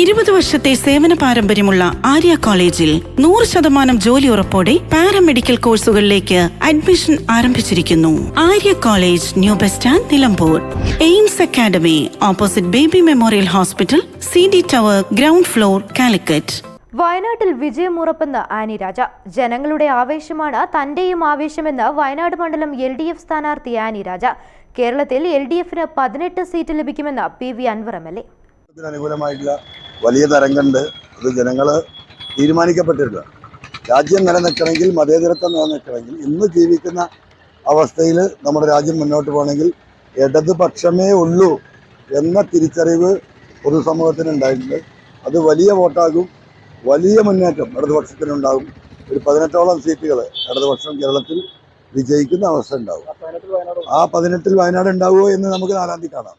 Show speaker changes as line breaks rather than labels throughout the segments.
ഇരുപത് വർഷത്തെ സേവന പാരമ്പര്യമുള്ള ആര്യ കോളേജിൽ നൂറ് ശതമാനം ജോലി ഉറപ്പോടെ പാരാമെഡിക്കൽ കോഴ്സുകളിലേക്ക് അഡ്മിഷൻ ആരംഭിച്ചിരിക്കുന്നു. Arya college new bus stand Nilambur. Aims Academy opposite Baby Memorial Hospital C D Tower ground floor Calicut.
വയനാട്ടിൽ വിജയമുറപ്പെന്ന് ആനി രാജ. ജനങ്ങളുടെ ആവേശമാണ് തന്റെയും ആവേശമെന്ന് വയനാട് മണ്ഡലം എൽ ഡി എഫ് സ്ഥാനാർത്ഥി ആനി രാജ. കേരളത്തിൽ എൽ ഡി എഫിന് പതിനെട്ട് സീറ്റ് ലഭിക്കുമെന്ന് P V Anvar M L A.
അനുകൂലമായിട്ടുള്ള വലിയ തരംഗമുണ്ട് അത് ജനങ്ങൾ തീരുമാനിക്കപ്പെട്ടിട്ടില്ല. രാജ്യം നിലനിൽക്കണമെങ്കിൽ മതേതരത്വം നിലനിൽക്കണമെങ്കിൽ ഇന്ന് ജീവിക്കുന്ന അവസ്ഥയിൽ നമ്മുടെ രാജ്യം മുന്നോട്ട് പോകണമെങ്കിൽ ഇടതുപക്ഷമേ ഉള്ളൂ എന്ന തിരിച്ചറിവ് പൊതുസമൂഹത്തിന് ഉണ്ടായിട്ടുണ്ട് അത് വലിയ വോട്ടാകും വലിയ മുന്നേറ്റം ഇടതുപക്ഷത്തിനുണ്ടാകും. ഒരു പതിനെട്ടോളം സീറ്റുകൾ ഇടതുപക്ഷം കേരളത്തിൽ വിജയിക്കുന്ന അവസ്ഥ ഉണ്ടാവും ആ പതിനെട്ടിൽ വയനാട് ഉണ്ടാവുമോ എന്ന് നമുക്ക് നാലാം തീയതി കാണാം.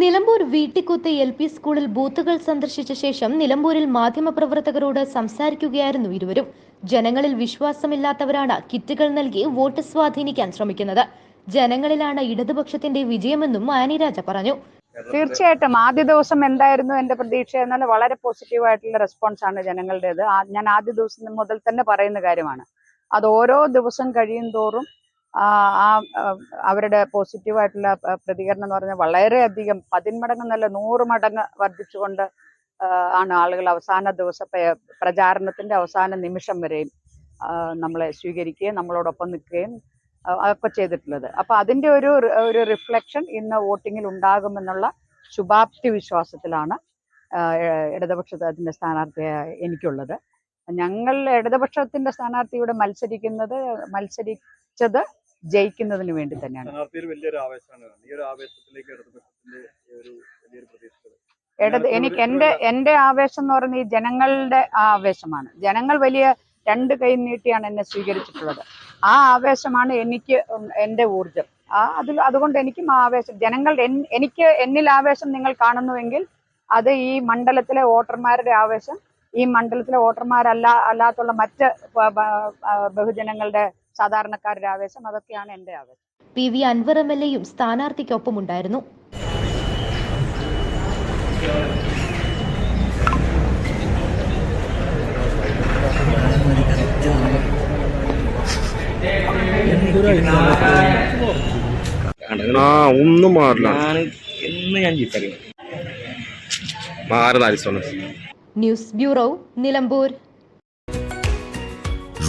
നിലമ്പൂർ വീട്ടിക്കുത്ത് എൽ പി സ്കൂളിൽ ബൂത്തുകൾ സന്ദർശിച്ച ശേഷം നിലമ്പൂരിൽ മാധ്യമപ്രവർത്തകരോട് സംസാരിക്കുകയായിരുന്നു ഇരുവരും. ജനങ്ങളിൽ വിശ്വാസമില്ലാത്തവരാണ് കിറ്റുകൾ നൽകി വോട്ട് സ്വാധീനിക്കാൻ ശ്രമിക്കുന്നത്. ജനങ്ങളിലാണ് ഇടതുപക്ഷത്തിന്റെ വിജയമെന്നും ആനിരാജ പറഞ്ഞു.
തീർച്ചയായിട്ടും. ആദ്യ ദിവസം എന്തായിരുന്നു എന്റെ പ്രതീക്ഷ എന്നാൽ വളരെ പോസിറ്റീവ് ആയിട്ടുള്ള റെസ്പോൺസ് ആണ് ജനങ്ങളുടേത്. ഞാൻ ആദ്യ ദിവസം മുതൽ തന്നെ പറയുന്ന കാര്യമാണ്. അത് ഓരോ ദിവസം കഴിയും തോറും ആ അവരുടെ പോസിറ്റീവായിട്ടുള്ള പ്രതികരണം എന്ന് പറഞ്ഞാൽ വളരെയധികം പതിന്മടങ്ങ് നല്ല നൂറ് മടങ്ങ് വർദ്ധിച്ചുകൊണ്ട് ആണ് ആളുകൾ അവസാന ദിവസ പ്ര- പ്രചാരണത്തിന്റെ അവസാന നിമിഷം വരെയും നമ്മളെ സ്വീകരിക്കുകയും നമ്മളോടൊപ്പം നിൽക്കുകയും ഒക്കെ ചെയ്തിട്ടുള്ളത്. അപ്പൊ അതിന്റെ ഒരു ഒരു റിഫ്ലക്ഷൻ ഇന്ന് വോട്ടിങ്ങിൽ ഉണ്ടാകുമെന്നുള്ള ശുഭാപ്തി വിശ്വാസത്തിലാണ് ഇടതുപക്ഷത്തിന്റെ സ്ഥാനാർത്ഥി എനിക്കുള്ളത്. ഞങ്ങൾ ഇടതുപക്ഷത്തിന്റെ സ്ഥാനാർത്ഥിയോട് മത്സരിക്കുന്നത് മത്സരിച്ചത് ജയിക്കുന്നതിന് വേണ്ടി തന്നെയാണ്. ഇടത് എനിക്ക് എന്റെ എന്റെ ആവേശം എന്ന് പറയുന്നത് ഈ ജനങ്ങളുടെ ആ ആവേശമാണ്. ജനങ്ങൾ വലിയ രണ്ട് കൈ നീട്ടിയാണ് എന്നെ സ്വീകരിച്ചിട്ടുള്ളത്. ആ ആവേശമാണ് എനിക്ക് എന്റെ എന്റെ ഊർജം ആ അതിൽ അതുകൊണ്ട് എനിക്കും ആവേശം. ജനങ്ങൾ എനിക്ക് എന്നിൽ ആവേശം നിങ്ങൾ കാണുന്നുവെങ്കിൽ അത് ഈ മണ്ഡലത്തിലെ വോട്ടർമാരുടെ ആവേശം ഈ മണ്ഡലത്തിലെ വോട്ടർമാരല്ല അല്ലാത്തുള്ള മറ്റ് ബഹുജനങ്ങളുടെ സാധാരണക്കാരുടെ ആവേശം അതൊക്കെയാണ് എന്റെ ആവേശം.
P V Anvar M L എയും സ്ഥാനാർത്ഥിക്കൊപ്പമുണ്ടായിരുന്നു
ആ ഒന്നും മാറില്ല.
ഞാൻ എന്ന് ഞാൻ ചീത്തറിയും
മാറുന്ന അരിസോണ്
news bureau Nilambur.